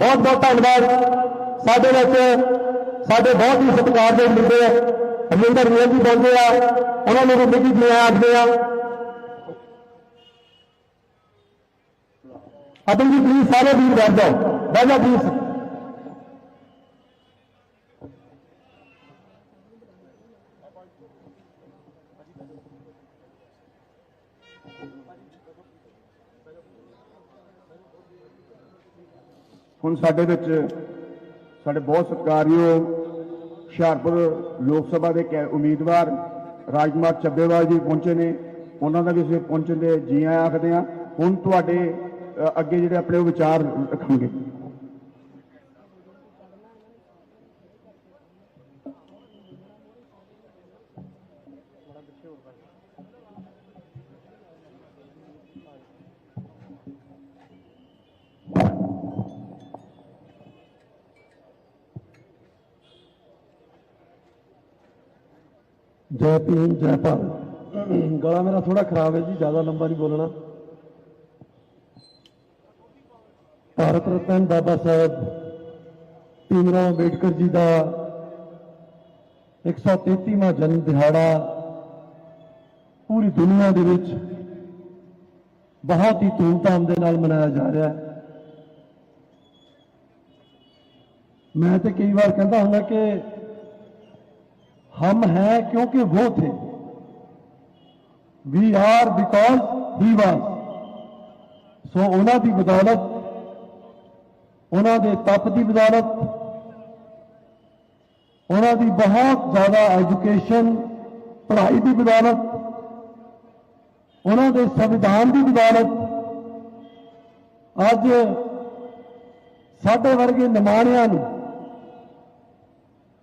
ਬਹੁਤ ਬਹੁਤ ਧੰਨਵਾਦ। ਸਾਡੇ ਵਿੱਚ ਸਾਡੇ ਬਹੁਤ ਹੀ ਸਤਿਕਾਰ ਦੇ ਸਤਿਕਾਰਯੋਗ ਆ। ਅਮਰਿੰਦਰ ਵੀਰ ਜੀ ਬੋਲਦੇ ਆ। ਉਹਨਾਂ ਨੂੰ ਵੀ ਨਿੱਘੀ ਜੀ ਆਖਦੇ ਆ। ਅਤਨ ਜੀ ਪਲੀਜ਼ ਸਾਰੇ ਵੀਰ ਬੈਠ ਜਾਓ। ਬੈਠ ਜਾਓ ਪਲੀਜ਼ ਹੁਣ ਸਾਡੇ ਵਿੱਚ ਸਾਡੇ ਬਹੁਤ ਸਤਿਕਾਰਯੋਗ ਹੁਸ਼ਿਆਰਪੁਰ ਲੋਕ ਸਭਾ ਦੇ ਕੈ- ਉਮੀਦਵਾਰ ਰਾਜਕੁਮਾਰ ਚੱਬੇਵਾਲ ਜੀ ਪਹੁੰਚੇ ਨੇ। ਉਹਨਾਂ ਦਾ ਵੀ ਅਸੀਂ ਪਹੁੰਚਣ ਦੇ ਜੀ ਆਇਆਂ ਆਖਦੇ ਹਾਂ। ਹੁਣ ਤੁਹਾਡੇ ਅੱਗੇ ਜਿਹੜੇ ਆਪਣੇ ਉਹ ਵਿਚਾਰ ਰੱਖਾਂਗੇ। ਜੈ ਭੀਮ ਜੈ ਭਾਰਤ। ਗਲਾ ਮੇਰਾ ਥੋੜਾ ਖਰਾਬ ਹੈ ਜੀ ਜ਼ਿਆਦਾ ਲੰਬਾ ਨਹੀਂ ਬੋਲਣਾ। ਭਾਰਤ ਰਤਨ ਬਾਬਾ ਸਾਹਿਬ ਭੀਮਰਾਓ ਅੰਬੇਡਕਰ ਜੀ ਦਾ 133ਵਾਂ ਜਨਮ ਦਿਹਾੜਾ ਪੂਰੀ ਦੁਨੀਆ ਦੇ ਵਿੱਚ ਬਹੁਤ ਹੀ ਧੂਮਧਾਮ ਦੇ ਨਾਲ ਮਨਾਇਆ ਜਾ ਰਿਹਾ ਹੈ। ਮੈਂ ਤੇ ਕਈ ਵਾਰ ਕਹਿੰਦਾ ਹੁੰਦਾ ਕਿ हम हैं क्योंकि वो थे we are because he was so ਉਹਨਾਂ ਦੀ ਬਦੌਲਤ ਉਹਨਾਂ ਦੇ ਤਪ ਦੀ ਬਦੌਲਤ ਉਹਨਾਂ ਦੀ ਬਹੁਤ ਜ਼ਿਆਦਾ ਐਜੂਕੇਸ਼ਨ ਪੜ੍ਹਾਈ ਦੀ ਬਦੌਲਤ ਉਹਨਾਂ ਦੇ ਸੰਵਿਧਾਨ ਦੀ ਬਦੌਲਤ ਅੱਜ ਸਾਡੇ ਵਰਗੇ ਨਿਮਾਣਿਆਂ ਨੂੰ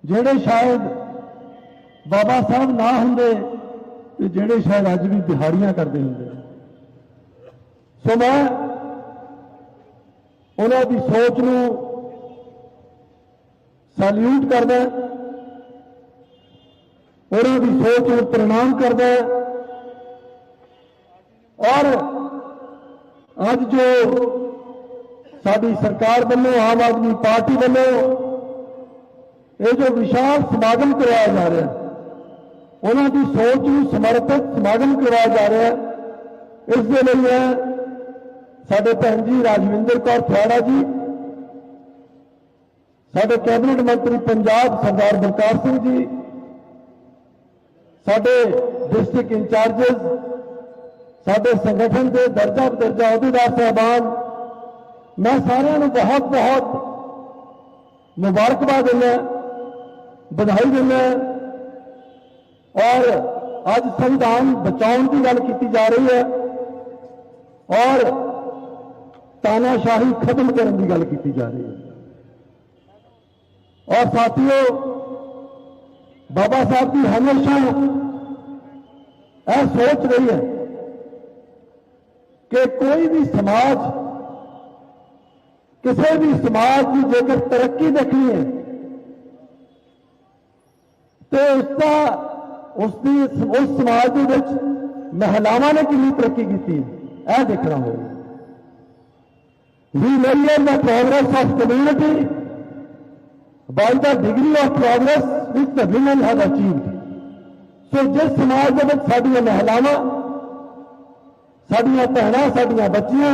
ਜਿਹੜੇ ਸ਼ਾਇਦ ਬਾਬਾ ਸਾਹਿਬ ਨਾ ਹੁੰਦੇ ਤੇ ਜਿਹੜੇ ਸ਼ਾਇਦ ਅੱਜ ਵੀ ਦਿਹਾੜੀਆਂ ਕਰਦੇ ਹੁੰਦੇ। ਸੋ ਮੈਂ ਉਹਨਾਂ ਦੀ ਸੋਚ ਨੂੰ ਸੈਲੂਟ ਕਰਦਾ ਉਹਨਾਂ ਦੀ ਸੋਚ ਨੂੰ ਪ੍ਰਣਾਮ ਕਰਦਾ ਔਰ ਅੱਜ ਜੋ ਸਾਡੀ ਸਰਕਾਰ ਵੱਲੋਂ, ਆਮ ਆਦਮੀ ਪਾਰਟੀ ਵੱਲੋਂ ਇਹ ਜੋ ਵਿਸ਼ਾਲ ਸਮਾਗਮ ਕਰਾਇਆ ਜਾ ਰਿਹਾ ਹੈ ਉਹਨਾਂ ਦੀ ਸੋਚ ਨੂੰ ਸਮਰਪਿਤ ਸਮਾਗਮ ਕਰਵਾਇਆ ਜਾ ਰਿਹਾ ਹੈ ਇਸ ਦੇ ਲਈ ਮੈਂ ਸਾਡੇ ਭੈਣ ਜੀ ਰਾਜਵਿੰਦਰ ਕੌਰ ਖਿਆੜਾ ਜੀ ਸਾਡੇ ਕੈਬਨਿਟ ਮੰਤਰੀ ਪੰਜਾਬ ਸਰਦਾਰ ਬਲਕਾਰ ਸਿੰਘ ਜੀ ਸਾਡੇ ਡਿਸਟ੍ਰਿਕਟ ਇੰਚਾਰਜਸ ਸਾਡੇ ਸੰਗਠਨ ਦੇ ਦਰਜਾ ਬਦਰਜਾ ਅਹੁਦੇਦਾਰ ਸਾਹਿਬਾਨ ਮੈਂ ਸਾਰਿਆਂ ਨੂੰ ਬਹੁਤ ਬਹੁਤ ਮੁਬਾਰਕਬਾਦ ਦਿੰਦਾ ਵਧਾਈ ਦਿੰਦਾ ਔਰ ਅੱਜ ਸੰਵਿਧਾਨ ਬਚਾਉਣ ਦੀ ਗੱਲ ਕੀਤੀ ਜਾ ਰਹੀ ਹੈ ਔਰ ਤਾਨਾਸ਼ਾਹੀ ਖਤਮ ਕਰਨ ਦੀ ਗੱਲ ਕੀਤੀ ਜਾ ਰਹੀ ਹੈ ਔਰ ਸਾਥੀਓ ਬਾਬਾ ਸਾਹਿਬ ਦੀ ਹਮੇਸ਼ਾ ਇਹ ਸੋਚ ਰਹੀ ਹੈ ਕਿ ਕੋਈ ਵੀ ਸਮਾਜ ਕਿਸੇ ਵੀ ਸਮਾਜ ਦੀ ਜੇਕਰ ਤਰੱਕੀ ਦੇਖਣੀ ਹੈ ਤੇ ਉਸ ਦਾ ਉਸ ਦੀ ਉਸ ਸਮਾਜ ਦੇ ਵਿੱਚ ਮਹਿਲਾਵਾਂ ਨੇ ਕਿੰਨੀ ਤਰੱਕੀ ਕੀਤੀ ਹੈ ਇਹ ਦੇਖਣਾ ਹੋਵੇਗਾ ਵੀ measure the progress of community by the degree of progress which the women have achieved. ਸੋ ਜਿਸ ਸਮਾਜ ਦੇ ਵਿੱਚ ਸਾਡੀਆਂ ਮਹਿਲਾਵਾਂ ਸਾਡੀਆਂ ਭੈਣਾਂ ਸਾਡੀਆਂ ਬੱਚੀਆਂ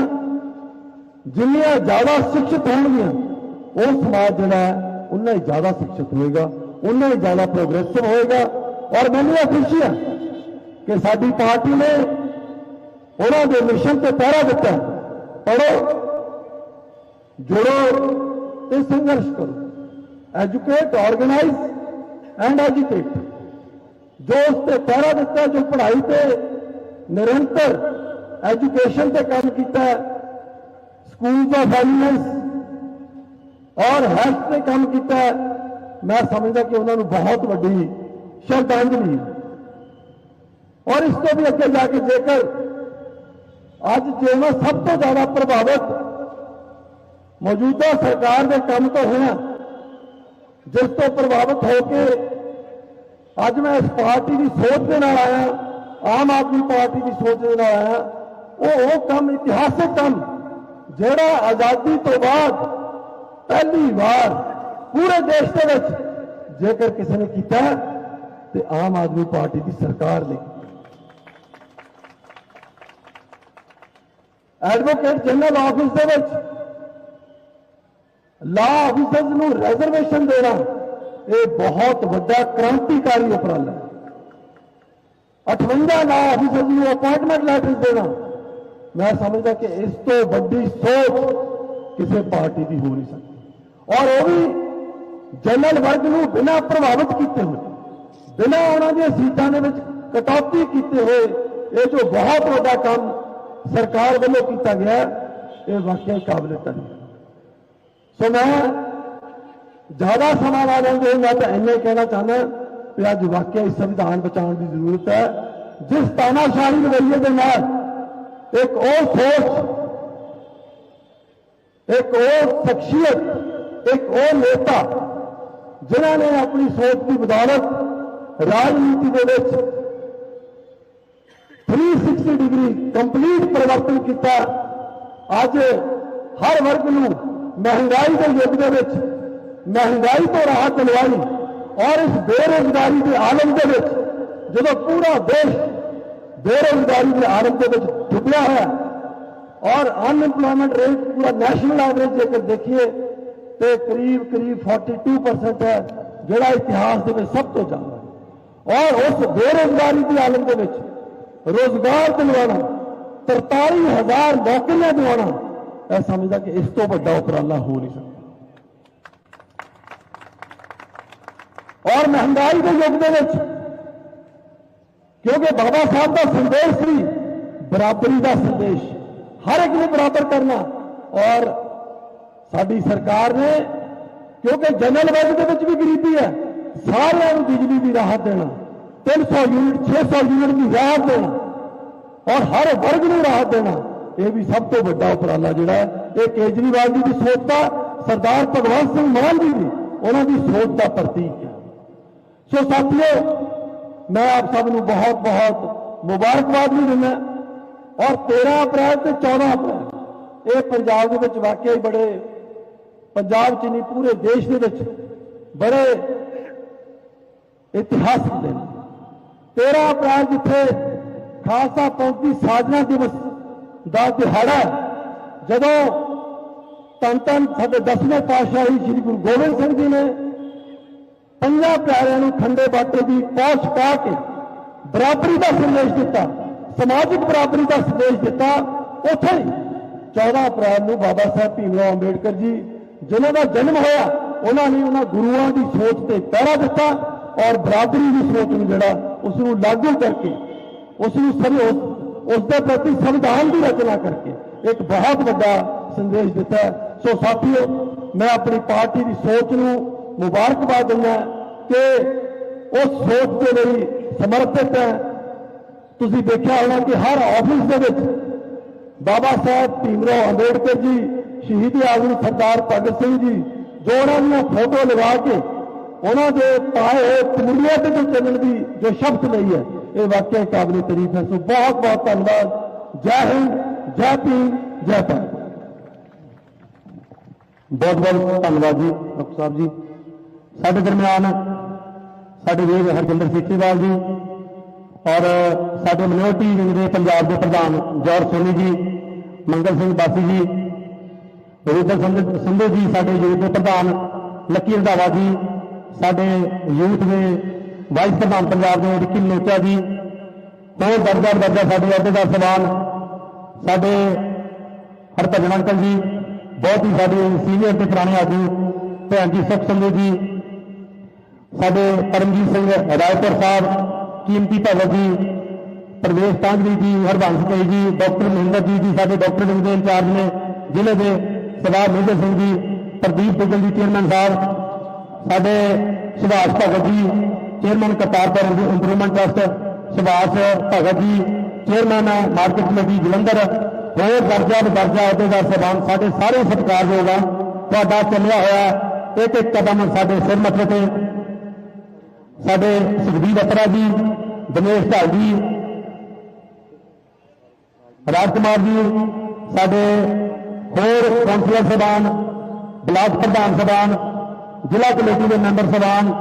ਜਿੰਨੀਆਂ ਜ਼ਿਆਦਾ ਸਿੱਖਿਤ ਹੋਣਗੀਆਂ ਉਹ ਸਮਾਜ ਜਿਹੜਾ ਹੈ ਉਨਾ ਹੀ ਜ਼ਿਆਦਾ ਸਿੱਖਿਤ ਹੋਏਗਾ ਉਨਾ ਹੀ ਜ਼ਿਆਦਾ ਪ੍ਰੋਗਰੈਸਿਵ ਹੋਏਗਾ ਔਰ ਮੈਨੂੰ ਇਹ ਖੁਸ਼ੀ ਹੈ ਕਿ ਸਾਡੀ ਪਾਰਟੀ ਨੇ ਉਹਨਾਂ ਦੇ ਮਿਸ਼ਨ ਤੇ ਪਹਿਰਾ ਦਿੱਤਾ। ਪੜੋ ਜੁੜੋ ਤੇ ਸੰਘਰਸ਼ ਕਰੋ। ਐਜੂਕੇਟ ਆਰਗੇਨਾਈਜ਼ ਐਂਡ ਐਜੂਕੇਟ ਜੋ ਉਸ ਤੇ ਪਹਿਰਾ ਦਿੱਤਾ, ਜੋ ਪੜ੍ਹਾਈ ਤੇ ਨਿਰੰਤਰ ਐਜੂਕੇਸ਼ਨ ਤੇ ਕੰਮ ਕੀਤਾ ਸਕੂਲ ਆਫ ਐਲੀਮੈਂਟਸ ਔਰ ਹੈਲਥ ਤੇ ਕੰਮ ਕੀਤਾ, ਮੈਂ ਸਮਝਦਾ ਕਿ ਉਹਨਾਂ ਨੂੰ ਬਹੁਤ ਵੱਡੀ ਸ਼ਰਧਾਂਜਲੀ ਹੈ ਔਰ ਇਸ ਤੋਂ ਵੀ ਅੱਗੇ ਜਾ ਕੇ ਜੇਕਰ ਅੱਜ ਜੇ ਮੈਂ ਸਭ ਤੋਂ ਜ਼ਿਆਦਾ ਪ੍ਰਭਾਵਿਤ ਮੌਜੂਦਾ ਸਰਕਾਰ ਦੇ ਕੰਮ ਤੋਂ ਹੋਇਆ ਜਿਸ ਤੋਂ ਪ੍ਰਭਾਵਿਤ ਹੋ ਕੇ ਅੱਜ ਮੈਂ ਇਸ ਪਾਰਟੀ ਦੀ ਸੋਚ ਦੇ ਨਾਲ ਆਇਆ ਆਮ ਆਦਮੀ ਪਾਰਟੀ ਦੀ ਸੋਚ ਦੇ ਨਾਲ ਆਇਆ ਉਹ ਉਹ ਕੰਮ ਇਤਿਹਾਸਕ ਕੰਮ ਜਿਹੜਾ ਆਜ਼ਾਦੀ ਤੋਂ ਬਾਅਦ ਪਹਿਲੀ ਵਾਰ ਪੂਰੇ ਦੇਸ਼ ਦੇ ਵਿੱਚ ਜੇਕਰ ਕਿਸੇ ਨੇ ਕੀਤਾ ਹੈ, ਤੇ ਆਮ ਆਦਮੀ ਪਾਰਟੀ ਦੀ ਸਰਕਾਰ ਨੇ ਐਡਵੋਕੇਟ ਜਨਰਲ ਆਫਿਸ ਦੇ ਵਿੱਚ ਲਾ ਆਫਿਸਰਸ ਨੂੰ ਰਿਜ਼ਰਵੇਸ਼ਨ ਦੇਣਾ ਇਹ ਬਹੁਤ ਵੱਡਾ ਕ੍ਰਾਂਤੀਕਾਰੀ ਉਪਰਾਲਾ ਹੈ 58 ਲਾ ਆਫਿਸਰਸ ਨੂੰ ਅਪਾਇੰਟਮੈਂਟ ਲੈਟਰ ਦੇਣਾ ਮੈਂ ਸਮਝਦਾ ਕਿ ਇਸ ਤੋਂ ਵੱਡੀ ਸੋਚ ਕਿਸੇ ਪਾਰਟੀ ਦੀ ਹੋ ਨਹੀਂ ਸਕਦੀ ਔਰ ਉਹ ਵੀ ਜਨਰਲ ਵਰਗ ਨੂੰ ਬਿਨਾਂ ਪ੍ਰਭਾਵਿਤ ਕੀਤੇ ਹੋਏ ਬਿਨਾਂ ਉਹਨਾਂ ਦੀਆਂ ਸੀਟਾਂ ਦੇ ਵਿੱਚ ਕਟੌਤੀ ਕੀਤੇ ਹੋਏ ਇਹ ਜੋ ਬਹੁਤ ਵੱਡਾ ਕੰਮ ਸਰਕਾਰ ਵੱਲੋਂ ਕੀਤਾ ਗਿਆ ਹੈ, ਇਹ ਵਾਕਿਆ ਹੀ ਕਾਬਲੇ ਤਾਰੀਫ ਸੋ ਮੈਂ ਜ਼ਿਆਦਾ ਸਮਾਂ ਨਾ ਲੈਂਦੇ ਹੋਏ ਮੈਂ ਤਾਂ ਇੰਨੇ ਕਹਿਣਾ ਚਾਹੁੰਦਾ ਕਿ ਅੱਜ ਵਾਕਿਆ ਹੀ ਸੰਵਿਧਾਨ ਬਚਾਉਣ ਦੀ ਜ਼ਰੂਰਤ ਹੈ ਜਿਸ ਤਾਨਾਸ਼ਾਹੀ ਰਵੱਈਏ ਦੇ ਨਾਲ ਇੱਕ ਉਹ ਸੋਚ ਇੱਕ ਉਹ ਸ਼ਖਸੀਅਤ ਇੱਕ ਉਹ ਨੇਤਾ ਜਿਨ੍ਹਾਂ ਨੇ ਆਪਣੀ ਸੋਚ ਦੀ ਬਦੌਲਤ ਰਾਜਨੀਤੀ ਦੇ ਵਿੱਚ 360 ਡਿਗਰੀ ਕੰਪਲੀਟ ਪਰਿਵਰਤਨ ਕੀਤਾ ਅੱਜ ਹਰ ਵਰਗ ਨੂੰ ਮਹਿੰਗਾਈ ਦੇ ਯੁੱਗ ਦੇ ਵਿੱਚ ਮਹਿੰਗਾਈ ਤੋਂ ਰਾਹਤ ਦਿਲਵਾਈ ਔਰ ਇਸ ਬੇਰੋਜ਼ਗਾਰੀ ਦੇ ਆਲਮ ਦੇ ਵਿੱਚ ਜਦੋਂ ਪੂਰਾ ਦੇਸ਼ ਬੇਰੋਜ਼ਗਾਰੀ ਦੇ ਆਲਮ ਦੇ ਵਿੱਚ ਡੁੱਬਿਆ ਹੋਇਆ ਔਰ ਅਨਐਮਪਲੋਇਮੈਂਟ ਰੇਟ ਪੂਰਾ ਨੈਸ਼ਨਲ ਐਵਰੇਜ ਜੇਕਰ ਦੇਖੀਏ ਤੇ ਕਰੀਬ ਕਰੀਬ 42% ਹੈ ਜਿਹੜਾ ਇਤਿਹਾਸ ਦੇ ਵਿੱਚ ਸਭ ਤੋਂ ਜ਼ਿਆਦਾ ਹੈ ਔਰ ਉਸ ਬੇਰੋਜ਼ਗਾਰੀ ਦੇ ਆਲਮ ਦੇ ਵਿੱਚ ਰੋਜ਼ਗਾਰ ਦਿਲਵਾਉਣਾ 43000 ਨੌਕਰੀਆਂ ਦਿਵਾਉਣਾ ਇਹ ਸਮਝਦਾ ਕਿ ਇਸ ਤੋਂ ਵੱਡਾ ਉਪਰਾਲਾ ਹੋ ਨਹੀਂ ਸਕਦਾ ਔਰ ਮਹਿੰਗਾਈ ਦੇ ਯੁੱਗ ਦੇ ਵਿੱਚ ਕਿਉਂਕਿ ਬਾਬਾ ਸਾਹਿਬ ਦਾ ਸੰਦੇਸ਼ ਸੀ ਬਰਾਬਰੀ ਦਾ ਸੰਦੇਸ਼ ਹਰ ਇੱਕ ਨੂੰ ਬਰਾਬਰ ਕਰਨਾ ਔਰ ਸਾਡੀ ਸਰਕਾਰ ਨੇ ਕਿਉਂਕਿ ਜਨਰਲ ਵਰਗ ਦੇ ਵਿੱਚ ਵੀ ਗਰੀਬੀ ਹੈ ਸਾਰਿਆਂ ਨੂੰ ਬਿਜਲੀ ਦੀ ਰਾਹਤ ਦੇਣਾ 300 ਯੂਨਿਟ 600 ਯੂਨਿਟ ਦੀ ਰਾਹਤ ਦੇਣਾ ਔਰ ਹਰ ਵਰਗ ਨੂੰ ਰਾਹਤ ਦੇਣਾ, ਇਹ ਵੀ ਸਭ ਤੋਂ ਵੱਡਾ ਉਪਰਾਲਾ ਜਿਹੜਾ ਹੈ। ਇਹ ਕੇਜਰੀਵਾਲ ਜੀ ਦੀ ਸੋਚ ਦਾ ਸਰਦਾਰ ਭਗਵੰਤ ਸਿੰਘ ਮਾਨ ਜੀ ਦੀ ਉਹਨਾਂ ਦੀ ਸੋਚ ਦਾ ਪ੍ਰਤੀਕ ਹੈ। ਸੋ ਸਾਥੀਓ, ਮੈਂ ਆਪ ਸਭ ਨੂੰ ਬਹੁਤ ਬਹੁਤ ਮੁਬਾਰਕਬਾਦ ਵੀ ਦਿੰਦਾ ਔਰ 13 ਅਪ੍ਰੈਲ ਤੇ 14 ਅਪ੍ਰੈਲ, ਇਹ ਪੰਜਾਬ ਦੇ ਵਿੱਚ ਵਾਕਿਆ ਹੀ ਬੜੇ ਪੰਜਾਬ ਚ ਨਹੀਂ, ਪੂਰੇ ਦੇਸ਼ ਦੇ ਵਿੱਚ ਬੜੇ ਇਤਿਹਾਸਕ ਦਿਨ 13 ਅਪ੍ਰੈਲ ਜਿੱਥੇ ਖਾਲਸਾ ਪੰਥ ਦੀ ਸਾਜਨਾ ਦਿਵਸ ਦਾ ਦਿਹਾੜਾ ਜਦੋਂ ਧੰਨ ਧੰਨ ਸਾਡੇ ਦਸਵੇਂ ਪਾਤਸ਼ਾਹੀ ਸ੍ਰੀ ਗੁਰੂ ਗੋਬਿੰਦ ਸਿੰਘ ਜੀ ਨੇ ਪੰਜਾਂ ਪਿਆਰਿਆਂ ਨੂੰ ਖੰਡੇ ਬਾਟੇ ਦੀ ਪਹੁੰਚ ਪਾ ਕੇ ਬਰਾਬਰੀ ਦਾ ਸੰਦੇਸ਼ ਦਿੱਤਾ, ਸਮਾਜਿਕ ਬਰਾਬਰੀ ਦਾ ਸੰਦੇਸ਼ ਦਿੱਤਾ, ਉੱਥੇ ਹੀ 14 ਅਪ੍ਰੈਲ ਨੂੰ ਬਾਬਾ ਸਾਹਿਬ ਭੀਮਰਾਓ ਅੰਬੇਡਕਰ ਜੀ, ਜਿਨ੍ਹਾਂ ਦਾ ਜਨਮ ਹੋਇਆ, ਉਹਨਾਂ ਨੇ ਉਹਨਾਂ ਗੁਰੂਆਂ ਦੀ ਸੋਚ ਤੇ ਪਹਿਰਾ ਦਿੱਤਾ। ਔਰ ਬਰਾਦਰੀ ਦੀ ਸੋਚ ਨੂੰ ਜਿਹੜਾ ਉਸ ਨੂੰ ਲਾਗੂ ਕਰਕੇ ਉਸ ਨੂੰ ਸਭ ਉਸ ਦੇ ਪ੍ਰਤੀ ਸੰਵਿਧਾਨ ਦੀ ਰਚਨਾ ਕਰਕੇ ਇੱਕ ਬਹੁਤ ਵੱਡਾ ਸੰਦੇਸ਼ ਦਿੱਤਾ ਸੋ ਸਾਥੀਓ, ਮੈਂ ਆਪਣੀ ਪਾਰਟੀ ਦੀ ਸੋਚ ਨੂੰ ਮੁਬਾਰਕਬਾਦ ਦਿੰਦਾ ਕਿ ਉਸ ਸੋਚ ਦੇ ਲਈ ਸਮਰਪਿਤ ਹੈ। ਤੁਸੀਂ ਦੇਖਿਆ ਹੋਣਾ ਕਿ ਹਰ ਆਫਿਸ ਦੇ ਵਿੱਚ ਬਾਬਾ ਸਾਹਿਬ ਭੀਮਰਾਓ ਅੰਬੇਡਕਰ ਜੀ, ਸ਼ਹੀਦ ਆਜ਼ਮ ਸਰਦਾਰ ਭਗਤ ਸਿੰਘ ਜੀ ਜੋ ਉਹਨਾਂ ਦੀਆਂ ਫੋਟੋ ਲਗਾ ਕੇ ਉਹਨਾਂ ਦੇ ਪਾਏ ਹੋਏ ਤਮੁੰਡੀਆਂ ਤੇ ਜੋ ਚੱਲਣ ਦੀ ਜੋ ਸ਼ਬਦ ਲਈ ਹੈ, ਇਹ ਵਾਕਿਆ ਕਾਬਲੇ ਤਾਰੀਫ ਹੈ। ਸੋ ਬਹੁਤ ਬਹੁਤ ਧੰਨਵਾਦ। ਜੈ ਹਿੰਦ, ਜੈ ਭੀਮ, ਜੈ ਭਾਰਤ। ਬਹੁਤ ਬਹੁਤ ਧੰਨਵਾਦ ਜੀ, ਡਾਕਟਰ ਸਾਹਿਬ ਜੀ। ਸਾਡੇ ਦਰਮਿਆਨ ਸਾਡੇ ਵੀਰ ਹਰਜਿੰਦਰ ਸੀਚੇਵਾਲ ਜੀ ਔਰ ਸਾਡੇ ਮਿਨੋਰਟੀ ਵਿੰਗ ਦੇ ਪੰਜਾਬ ਦੇ ਪ੍ਰਧਾਨ ਜੌਰ ਸੋਨੀ ਜੀ, ਮੰਗਲ ਸਿੰਘ ਬਾਸੀ ਜੀ ਰੂਪਲ ਸੰਧੂ ਸੰਧੂ ਜੀ, ਸਾਡੇ ਯੂਥ ਦੇ ਪ੍ਰਧਾਨ ਲੱਕੀ ਰੰਧਾਵਾ ਜੀ ਸਾਡੇ ਯੂਥ ਦੇ ਵਾਈਸ ਪ੍ਰਧਾਨ ਪੰਜਾਬ ਦੇ ਰਿੱਕੀ ਮਨੋਚਾ ਜੀ ਹੋਰ ਦਰਜਾ ਦਰਜਾ ਸਾਡੇ ਅਹੁਦੇਦਾਰ ਸਵਾਲ ਸਾਡੇ ਹਰਭਜਨ ਅੰਕਲ ਜੀ, ਬਹੁਤ ਹੀ ਸਾਡੇ ਸੀਨੀਅਰ ਤੇ ਪੁਰਾਣੇ ਆਗੂ, ਭੈਣ ਜੀ ਸੁਖ ਸੰਧੂ ਜੀ, ਸਾਡੇ ਪਰਮਜੀਤ ਸਿੰਘ ਰਾਏਪੁਰ ਸਾਹਿਬ, ਕੀਮਤੀ ਭਗਤ ਜੀ, ਪ੍ਰਵੇਸ਼ ਤਾਂਗਰੀ ਜੀ, ਹਰਬੰਸ ਭਾਈ ਜੀ, ਡਾਕਟਰ ਮਹਿੰਦਰ ਜੀ ਜੀ ਸਾਡੇ ਡਾਕਟਰ ਵਿੰਗ ਦੇ ਇੰਚਾਰਜ ਨੇ, ਜ਼ਿਲ੍ਹੇ ਦੇ ਸਰਦਾਰ ਮੇਜਰ ਸਿੰਘ ਜੀ, ਪ੍ਰਦੀਪ ਬਿਗਲ ਜੀ ਚੇਅਰਮੈਨ ਸਾਹਿਬ ਸਾਡੇ Subhash Bhagat ji chairman Kartarpur improvement trust Subhash Bhagat ji chairman market committee Jalandhar, ਹੋਰ ਦਰਜਾ ਬਦਰਜਾ ਅਹੁਦੇਦਾਰ ਸਾਹਿਬਾਨ ਸਾਡੇ ਸਾਰੇ ਸਤਿਕਾਰਯੋਗ ਆ, ਤੁਹਾਡਾ ਚੱਲਿਆ ਹੋਇਆ ਇੱਕ ਇੱਕ ਕਦਮ ਸਾਡੇ ਸਿਰ ਮੱਥੇ ਤੇ। ਸਾਡੇ ਸੁਖਬੀਰ ਅਤਰਾ ਜੀ, ਦਿਨੇਸ਼ ਢਾਲ ਜੀ, ਰਾਜ ਕੁਮਾਰ ਜੀ, ਸਾਡੇ ਹੋਰ ਕੌਂਸਲਰ ਸਭਾਨ, ਬਲਾਕ ਪ੍ਰਧਾਨ ਸਭਾਨ ਜ਼ਿਲ੍ਹਾ ਕਮੇਟੀ ਦੇ ਮੈਂਬਰ ਸਭਾਨ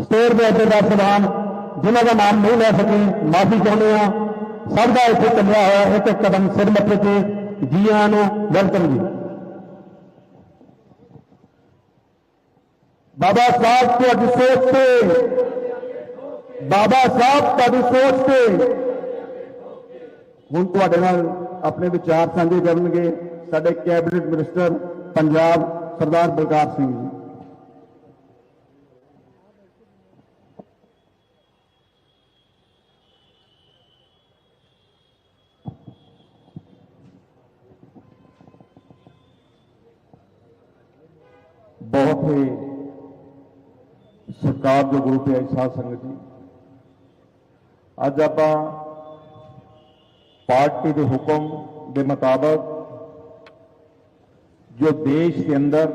ਸਟੇਟ ਦੇ ਅਹੁਦੇਦਾਰ ਸਭਾਨ ਜਿਨ੍ਹਾਂ ਦਾ ਨਾਮ ਨਹੀਂ ਲੈ ਸਕੇ ਮਾਫੀ ਚਾਹੁੰਦੇ ਹਾਂ ਸਭ ਦਾ ਇੱਥੇ ਚੱਲਿਆ ਹੋਇਆ ਇੱਕ ਇੱਕ ਕਦਮ ਸਿਰ ਮੱਥੇ ਤੇ ਜੀ ਆਇਆਂ ਨੂੰ ਵੈਲਕਮ ਜੀ ਬਾਬਾ ਸਾਹਿਬ ਤੁਹਾਡੀ ਸੋਚ ਤੇ ਬਾਬਾ ਸਾਹਿਬ ਤੁਹਾਡੀ ਸੋਚ ਤੇ ਹੁਣ ਤੁਹਾਡੇ ਨਾਲ ਆਪਣੇ ਵਿਚਾਰ ਸਾਂਝੇ ਕਰਨਗੇ ਸਾਡੇ ਕੈਬਨਿਟ ਮਿਨਿਸਟਰ ਪੰਜਾਬ ਸਰਦਾਰ ਬਹੁਤ ਹੀ ਸਰਕਾਰ ਦੇ ਗਰੁੱਪ ਹੈ ਸਾਧ ਸੰਗਤ ਜੀ। ਅੱਜ ਆਪਾਂ ਪਾਰਟੀ ਦੇ ਹੁਕਮ ਦੇ ਮੁਤਾਬਕ ਜੋ ਦੇਸ਼ ਦੇ ਅੰਦਰ